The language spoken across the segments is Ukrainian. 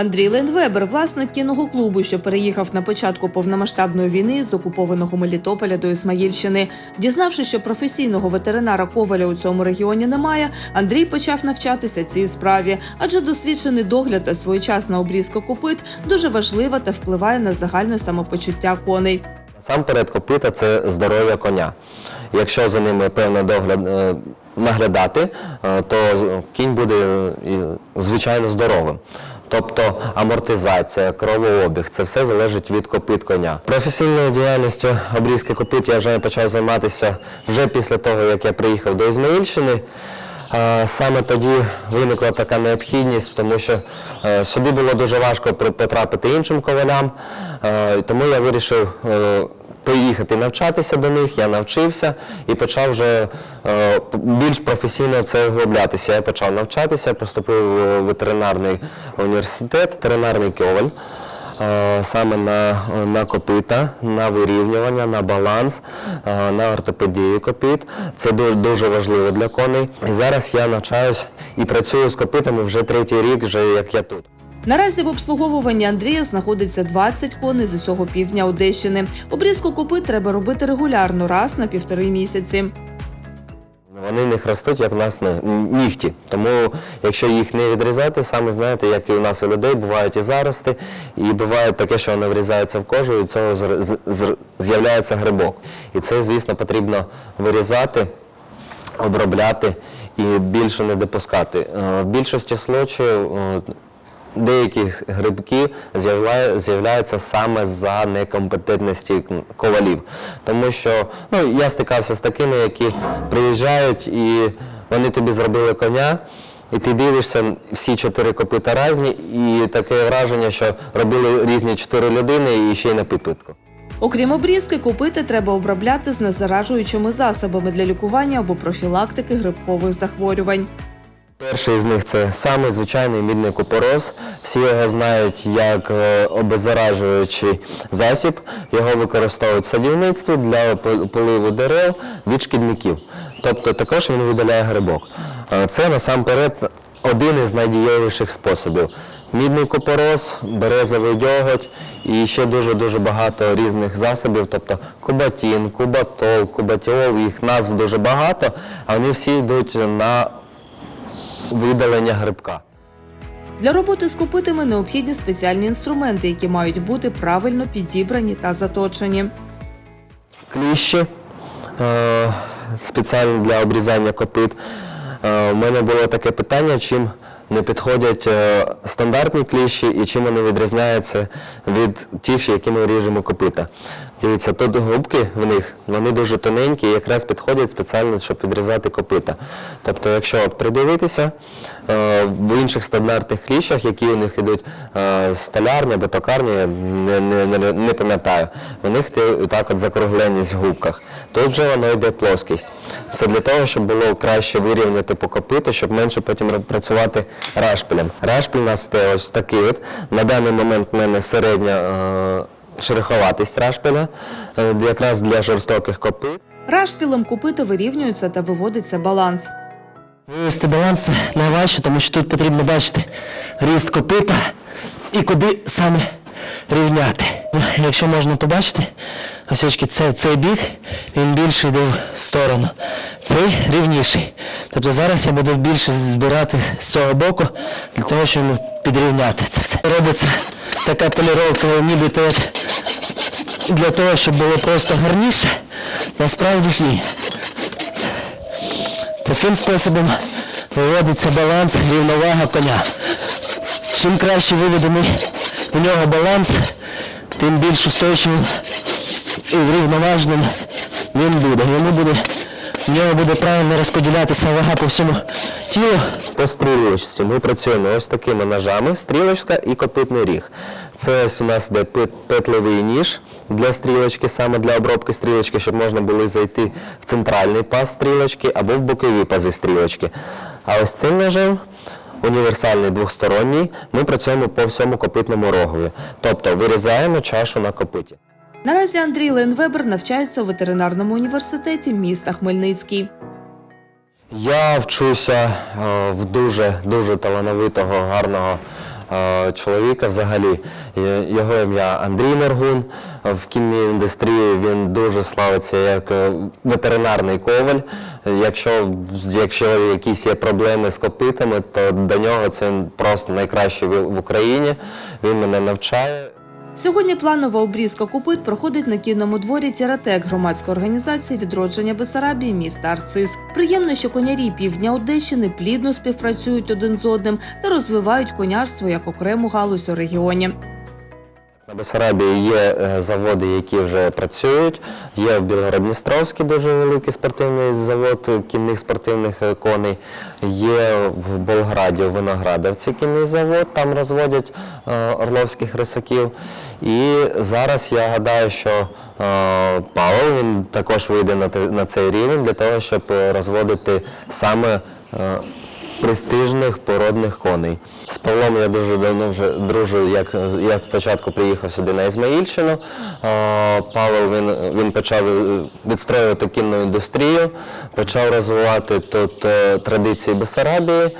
Андрій Ленвебер, власник кінного клубу, що переїхав на початку повномасштабної війни з окупованого Мелітополя до Ісмаїльщини. Дізнавшись, що професійного ветеринара коваля у цьому регіоні немає, Андрій почав навчатися цій справі, адже досвідчений догляд та своєчасна обрізка копит дуже важлива та впливає на загальне самопочуття коней. Насамперед, копита це здоров'я коня. Якщо за ними певно догляд е, наглядати, е, то кінь буде е, звичайно здоровим. Тобто амортизація, кровообіг це все залежить від копит коня. Професійною діяльністю обрізки копит я вже почав займатися вже після того, як я приїхав до Ізмаїльщини. Саме тоді виникла така необхідність, тому що е, сюди було дуже важко потрапити іншим ковалям, е, тому я вирішив е, поїхати навчатися до них. Я навчився і почав вже е, більш професійно в це вглублятися. Я почав навчатися, поступив в ветеринарний університет, ветеринарний коваль. Е, Саме на, на копита, на вирівнювання, на баланс, е, на ортопедію копит. Це дуже важливо для коней. І зараз я навчаюсь і працюю з копитами вже третій рік, вже як я тут. Наразі в обслуговуванні Андрія знаходиться 20 коней з усього півдня Одещини. Обрізку копит треба робити регулярно, раз на півтори місяці. Вони в них як в нас нігті. Тому якщо їх не відрізати, саме знаєте, як і у нас у людей, бувають і зарости, і буває таке, що вони врізаються в кожу, і цього з'являється грибок. І це, звісно, потрібно вирізати, обробляти і більше не допускати. Е, В більшості случаїв деякі грибки з'являються саме за некомпетентності ковалів. Тому що ну, я стикався з такими, які приїжджають і вони тобі зробили коня. І ти дивишся, всі чотири копита різні, і таке враження, що робили різні чотири людини і ще й на підпитку. Окрім обрізки, копити треба обробляти з незаражуючими засобами для лікування або профілактики грибкових захворювань. Перший з них це самий звичайний мідний купороз. Всі його знають як е, обеззаражуючий засіб. Його використовують в садівництві для поливу дерев від шкідників. Тобто також він видаляє грибок. Е, Це насамперед один із найдієвіших способів. Мідний купороз, березовий дьоготь і ще дуже-дуже багато різних засобів, тобто кубатін, кубатол, кубатіол, їх назв дуже багато, а вони всі йдуть на видалення грибка. Для роботи з копитами необхідні спеціальні інструменти, які мають бути правильно підібрані та заточені. Кліщі е, спеціально для обрізання копит. Е, У мене було таке питання, чим не підходять е, стандартні кліщі і чим вони відрізняються від тих, якими ріжемо копита. Дивіться, тут губки в них, вони дуже тоненькі і якраз підходять спеціально, щоб відрізати копита. Тобто, якщо придивитися, е, в інших стандартних кліщах, які у них йдуть е, столярні або токарні, не, не пам'ятаю, у них так от закругленість в губках. Тут вже воно йде плоскість. Це для того, щоб було краще вирівняти по копиту, щоб менше потім працювати рашпилем. Рашпиль у нас ось такий от. На даний момент в мене середня е, шероховатість рашпиля, е, якраз для жорстоких копит. Рашпілем копита вирівнюються та виводиться баланс. Вивести баланс найважче, тому що тут потрібно бачити ріст копита і куди саме рівняти. Ну, Якщо можна побачити, ось це, цей бік, він більше йде в сторону. Цей рівніший. Тобто зараз я буду більше збирати з цього боку для того, щоб підрівняти це все. Робиться така поліровка, нібито для того, щоб було просто гарніше, насправді ж ні. Таким способом виводиться баланс, рівновага коня. Чим краще виведений у нього баланс, тим більш устойчивим і врівноваженим він буде. Йому буде, в нього буде правильно розподілятися вага по всьому тілу. По стрілочці ми працюємо ось такими ножами, стрілочка і копитний ріг. Це ось у нас йде пет- петлевий ніж для стрілочки, саме для обробки стрілочки, щоб можна було зайти в центральний паз стрілочки або в бокові пази стрілочки. А ось цим ножем, універсальний двосторонній, ми працюємо по всьому копитному рогові. Тобто вирізаємо чашу на копиті. Наразі Андрій Ленвебер навчається у ветеринарному університеті міста Хмельницький. Я вчуся е, в дуже дуже талановитого, гарного е, чоловіка взагалі. Е, Його ім'я Андрій Моргун. В кінній індустрії він дуже славиться як ветеринарний коваль. Якщо, якщо якісь є проблеми з копитами, то до нього це просто найкращий в в Україні. Він мене навчає. Сьогодні планова обрізка копит проходить на кінному дворі Тіратек громадської організації відродження Бесарабії міста Арцис. Приємно, що конярі півдня Одещини плідно співпрацюють один з одним та розвивають конярство як окрему галузь у регіоні. На Бесарабії є е, заводи, які вже працюють. Є в Білгород-Дністровській дуже великий спортивний завод кінних спортивних е, коней. Є в Болграді, в Виноградовці кінний завод, там розводять е, орловських рисаків. І зараз я гадаю, що Павел він також вийде на, цей рівень для того, щоб розводити саме престижних породних коней. З Павлом я дуже давно вже дружу, як, як спочатку приїхав сюди на Ізмаїльщину. Павел він, він почав відстроювати кінну індустрію, почав розвивати тут е, традиції Бесарабії.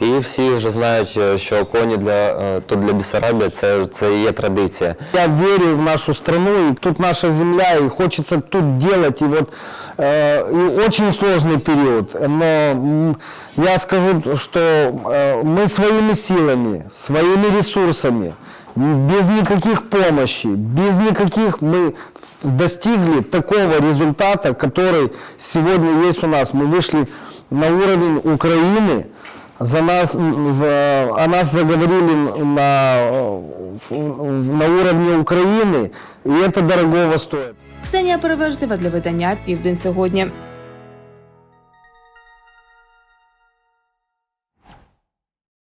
І всі вже знають, е, що коні для, е, тут для Бесарабії це, це і є традиція. Я верю в нашу страну, и тут наша земля, и хочется тут делать, и вот э, и очень сложный период. Но м, я скажу, что э, мы своими силами, своими ресурсами, м, без никаких помощи, без никаких мы в- достигли такого результата, который сегодня есть у нас. Мы вышли на уровень Украины, за нас, м, за, о нас заговорили на, э, на уровне Украины, и это дорогого стоит. Ксенія Переверзева для видання Південь сьогодні.